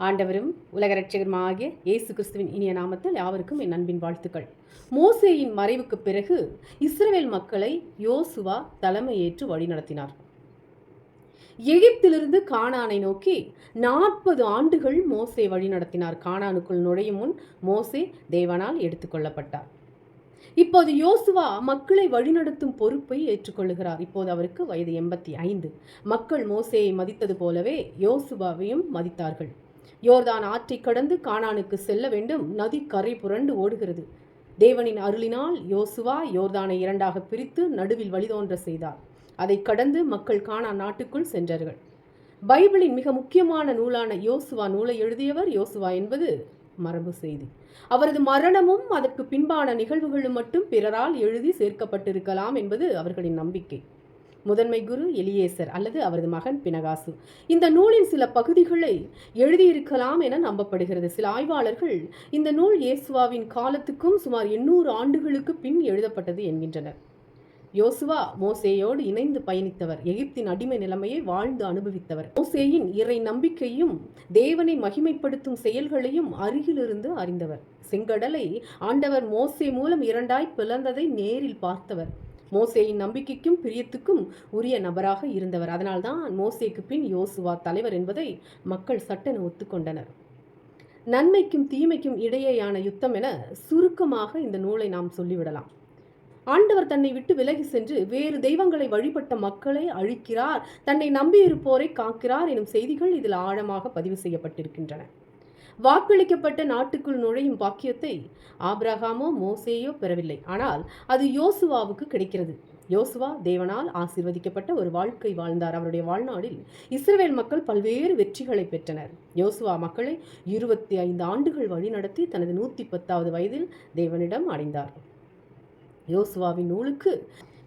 ஆண்டவரும் உலக ரட்சகருமாகிய இயேசு கிறிஸ்துவின் இனிய நாமத்தில் யாவருக்கும் என் அன்பின் வாழ்த்துக்கள். மோசேயின் மறைவுக்கு பிறகு இஸ்ரேல் மக்களை யோசுவா தலைமையேற்று வழிநடத்தினார் எகிப்திலிருந்து கானானை நோக்கி நாற்பது ஆண்டுகள் மோசே வழிநடத்தினார் கானானுக்குள் நுழையும் முன் மோசே தேவனால் எடுத்துக்கொள்ளப்பட்டார் இப்போது யோசுவா மக்களை வழிநடத்தும் பொறுப்பை ஏற்றுக்கொள்கிறார் இப்போது அவருக்கு வயது எண்பத்தி ஐந்து. மக்கள் மோசேயை மதித்தது போலவே யோசுவாவையும் மதித்தார்கள். யோர்தான் ஆற்றை கடந்து கானானுக்கு செல்ல வேண்டும். நதி கரை புரண்டு ஓடுகிறது. தேவனின் அருளினால் யோசுவா யோர்தானை இரண்டாக பிரித்து நடுவில் வழிதோன்ற செய்தார். அதை கடந்து மக்கள் கானான் நாட்டுக்குள் சென்றார்கள். பைபிளின் மிக முக்கியமான நூலான யோசுவா நூலை எழுதியவர் யோசுவா என்பது மரபு செய்தி. அவரது மரணமும் அதற்கு பின்பான நிகழ்வுகளும் மட்டும் பிறரால் எழுதி சேர்க்கப்பட்டிருக்கலாம் என்பது அவர்களின் நம்பிக்கை. முதன்மை குரு எலியேசர் அல்லது அவரது மகன் பினகாசு. இந்த நூலின் சில பகுதிகளை எழுதியிருக்கலாம் என நம்பப்படுகிறது. சில ஆய்வாளர்கள் இந்த நூல் இயேசுவாவின் காலத்துக்கும் சுமார் எண்ணூறு ஆண்டுகளுக்கு பின் எழுதப்பட்டது என்கின்றனர். யோசுவா மோசேயோடு இணைந்து பயணித்தவர். எகிப்தின் அடிமை நிலைமையை வாழ்ந்து அனுபவித்தவர். மோசேயின் இறை நம்பிக்கையும் தேவனை மகிமைப்படுத்தும் செயல்களையும் அருகிலிருந்து அறிந்தவர். செங்கடலை ஆண்டவர் மோசே மூலம் இரண்டாய் பிளந்ததை நேரில் பார்த்தவர். மோசேயின் நம்பிக்கைக்கும் பிரியத்துக்கும் உரிய நபராக இருந்தவர். அதனால்தான் மோசேக்கு பின் யோசுவா தலைவர் என்பதை மக்கள் சட்டென ஒத்துக்கொண்டனர். நன்மைக்கும் தீமைக்கும் இடையேயான யுத்தம் என சுருக்கமாக இந்த நூலை நாம் சொல்லிவிடலாம். ஆண்டவர் தன்னை விட்டு விலகி சென்று வேறு தெய்வங்களை வழிபட்ட மக்களை அழிக்கிறார் தன்னை நம்பியிருப்போரை காக்கிறார் எனும் செய்திகள் இதில் ஆழமாக பதிவு செய்யப்பட்டிருக்கின்றன. வாக்களிக்கப்பட்ட நாட்டுக்குள் நுழையும் பாக்கியத்தை ஆப்ரஹாமோ மோசேயோ பெறவில்லை. ஆனால் அது யோசுவாவுக்கு கிடைக்கிறது. யோசுவா தேவனால் ஆசீர்வதிக்கப்பட்ட ஒரு வாழ்க்கை வாழ்ந்தார். அவருடைய வாழ்நாளில் இஸ்ரேல் மக்கள் பல்வேறு வெற்றிகளை பெற்றனர். யோசுவா மக்களை இருபத்தி ஐந்து ஆண்டுகள் வழிநடத்தி தனது நூற்றி பத்தாவது வயதில் தேவனிடம் அடைந்தார். யோசுவாவின் நூலுக்கு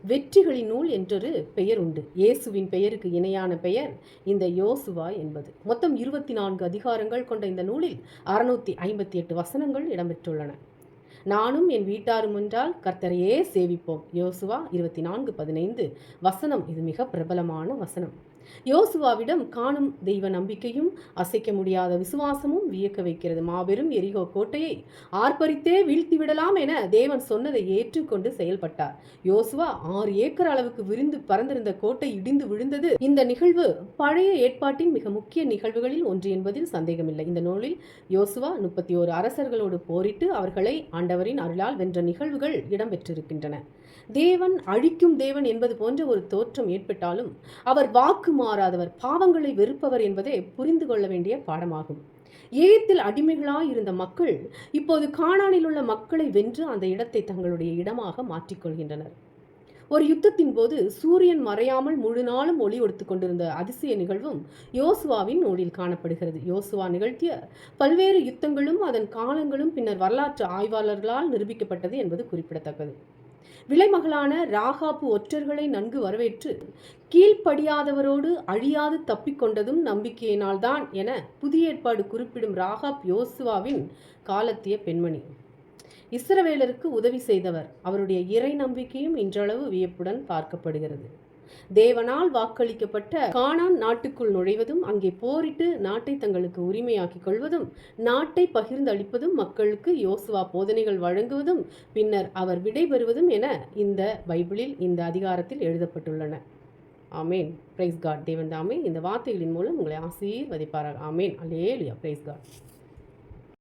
வெற்றிகளின் நூல் என்றொரு பெயர் உண்டு. இயேசுவின் பெயருக்கு இணையான பெயர் இந்த யோசுவா என்பது. மொத்தம் இருபத்தி நான்கு அதிகாரங்கள் கொண்ட இந்த நூலில் அறுநூத்தி ஐம்பத்தி எட்டு வசனங்கள் இடம்பெற்றுள்ளன. நானும் என் வீட்டாரும் என்றால் கர்த்தரையே சேவிப்போம். யோசுவா இருபத்தி நான்கு பதினைந்து. வசனம் இது மிக பிரபலமான வசனம். யோசுவாவிடம் காணும் தெய்வ நம்பிக்கையும் அசைக்க முடியாத விசுவாசமும் வியக்க வைக்கிறது. மாபெரும் எரிகோ கோட்டையை ஆர்ப்பரித்தே வீழ்த்தி விடலாம் என தேவன் சொன்னதை ஏற்றுக்கொண்டு செயல்பட்டார். யோசுவா ஆறு ஏக்கர் அளவுக்கு விரிந்து பறந்திருந்த கோட்டை இடிந்து விழுந்தது. இந்த நிகழ்வு பழைய ஏற்பாட்டின் மிக முக்கிய நிகழ்வுகளில் ஒன்று என்பதில் சந்தேகமில்லை. இந்த நூலில் யோசுவா முப்பத்தி ஓரு அரசர்களோடு போரிட்டு அவர்களை ஆண்டவரின் அருளால் வென்ற நிகழ்வுகள் இடம்பெற்றிருக்கின்றன. தேவன் அழிக்கும் தேவன் என்பது போன்ற ஒரு தோற்றம் ஏற்பட்டாலும் அவர் வாக்கு மாறாதவர் பாவங்களை வெறுப்பவர் என்பதே புரிந்து கொள்ள வேண்டிய பாடமாகும். ஏகத்தில் அடிமைகளாய் இருந்த மக்கள் இப்போது காணானில் உள்ள மக்களை வென்று அந்த இடத்தை தங்களுடைய இடமாக மாற்றிக்கொள்கின்றனர். ஒரு யுத்தத்தின் போது சூரியன் மறையாமல் முழு நாளும் ஒளி ஒடுத்து கொண்டிருந்த அதிசய நிகழ்வும் யோசுவாவின் நூலில் காணப்படுகிறது. யோசுவா நிகழ்த்திய பல்வேறு யுத்தங்களும் அதன் காலங்களும் பின்னர் வரலாற்று ஆய்வாளர்களால் நிரூபிக்கப்பட்டது என்பது குறிப்பிடத்தக்கது. விலைமகளான ராகாப்பு ஒற்றர்களை நன்கு வரவேற்று கீழ்ப்படியாதவரோடு அழியாது தப்பிக்கொண்டதும் நம்பிக்கையினால்தான் என புதிய ஏற்பாடு குறிப்பிடும் ராகாப் யோசுவாவின் காலத்திய பெண்மணி. இஸ்ரவேலருக்கு உதவி செய்தவர். அவருடைய இறை நம்பிக்கையும் இன்றளவு வியப்புடன் பார்க்கப்படுகிறது. தேவனால் வாக்களிக்கப்பட்ட கானான் நாட்டுக்குள் நுழைவதும் அங்கே போரிட்டு நாட்டை தங்களுக்கு உரிமையாக்கிக் கொள்வதும் நாட்டை பகிர்ந்து அளிப்பதும் மக்களுக்கு யோசுவா போதனைகள் வழங்குவதும் பின்னர் அவர் விடைபெறுவதும் என இந்த பைபிளில் இந்த அதிகாரத்தில் எழுதப்பட்டுள்ளன. ஆமேன். பிரைஸ் காட் தேவன் தாமே இந்த வார்த்தைகளின் மூலம் உங்களை ஆசீர்வதிப்பார்கள் ஆமேன். Alleluia praise God